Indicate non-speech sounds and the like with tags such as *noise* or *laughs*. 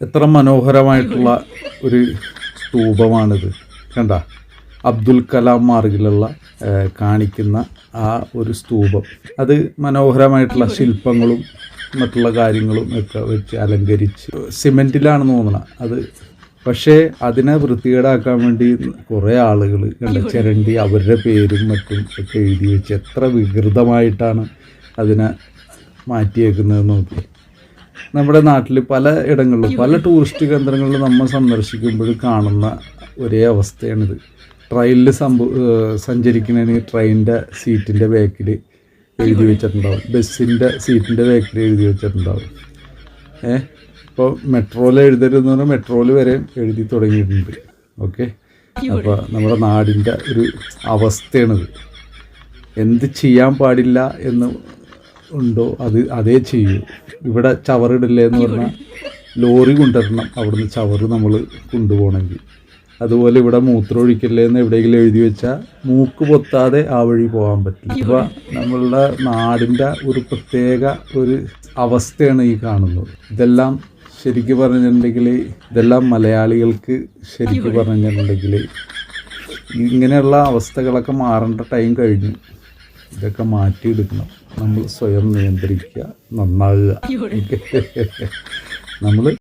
എത്ര മനോഹരമായിട്ടുള്ള ഒരു സ്തൂപമാണിത്. കണ്ട? അബ്ദുൽ കലാം മാർഗിലുള്ള കാണിക്കുന്ന ആ ഒരു സ്തൂപം. അത് മനോഹരമായിട്ടുള്ള ശില്പങ്ങളും മറ്റുള്ള കാര്യങ്ങളും ഒക്കെ വെച്ച് അലങ്കരിച്ച് സിമെന്റിലാണെന്ന് തോന്നണം. അത് പക്ഷേ അതിനെ വൃത്തികേടാക്കാൻ വേണ്ടി കുറേ ആളുകൾ കണ്ട ചിരണ്ടി അവരുടെ പേരും മറ്റും ഒക്കെ എഴുതി വെച്ച് എത്ര വികൃതമായിട്ടാണ് അതിനെ മാറ്റിയേക്കുന്നത് നോക്കി. നമ്മുടെ നാട്ടിൽ പല ഇടങ്ങളിലും പല ടൂറിസ്റ്റ് കേന്ദ്രങ്ങളിലും നമ്മൾ സന്ദർശിക്കുമ്പോൾ കാണുന്ന ഒരേ അവസ്ഥയാണിത്. ട്രെയിനിൽ സംഭ സഞ്ചരിക്കുന്നതിന് ട്രെയിനിന്റെ സീറ്റിന്റെ ബാക്കിൽ എഴുതി വെച്ചിട്ടുണ്ടാവും. ബസ്സിന്റെ സീറ്റിന്റെ ബാക്കിൽ എഴുതി വെച്ചിട്ടുണ്ടാവും. ഏ? ഇപ്പോൾ മെട്രോയിൽ എഴുതരുതെന്ന് പറഞ്ഞാൽ മെട്രോയിൽ വരെ എഴുതി തുടങ്ങിയിട്ടുണ്ട്. ഓക്കെ? അപ്പോൾ നമ്മുടെ നാടിന്റെ ഒരു അവസ്ഥയാണിത്. എന്ത് ചെയ്യാൻ പാടില്ല എന്ന് ഉണ്ടോ? അത് അതേ ചെയ്യൂ. ഇവിടെ ചവറിടില്ലേ എന്ന് പറഞ്ഞാൽ ലോറി കൊണ്ടുവരണം. അവിടുന്ന് ചവറ് നമ്മൾ കൊണ്ടുപോകണമെങ്കിൽ. അതുപോലെ ഇവിടെ മൂത്രം ഒഴിക്കല്ലേ എന്ന് എവിടെയെങ്കിലും എഴുതി വെച്ചാൽ മൂക്ക് പൊത്താതെ ആ വഴി പോകാൻ പറ്റില്ല. അപ്പോൾ നമ്മളുടെ നാടിന്റെ ഒരു പ്രത്യേക ഒരു അവസ്ഥയാണ് ഈ കാണുന്നത്. ഇതെല്ലാം ശരിക്കും പറഞ്ഞിട്ടുണ്ടെങ്കിൽ ഇതെല്ലാം മലയാളികൾക്ക് ശരിക്കും പറഞ്ഞിട്ടുണ്ടെങ്കിൽ ഇങ്ങനെയുള്ള അവസ്ഥകളൊക്കെ മാറേണ്ട ടൈം കഴിഞ്ഞു. ഇതൊക്കെ മാറ്റിയെടുക്കണം. നമ്മൾ സ്വയം നിയന്ത്രിക്കുക. നന്നാകുക *laughs* നമ്മൾ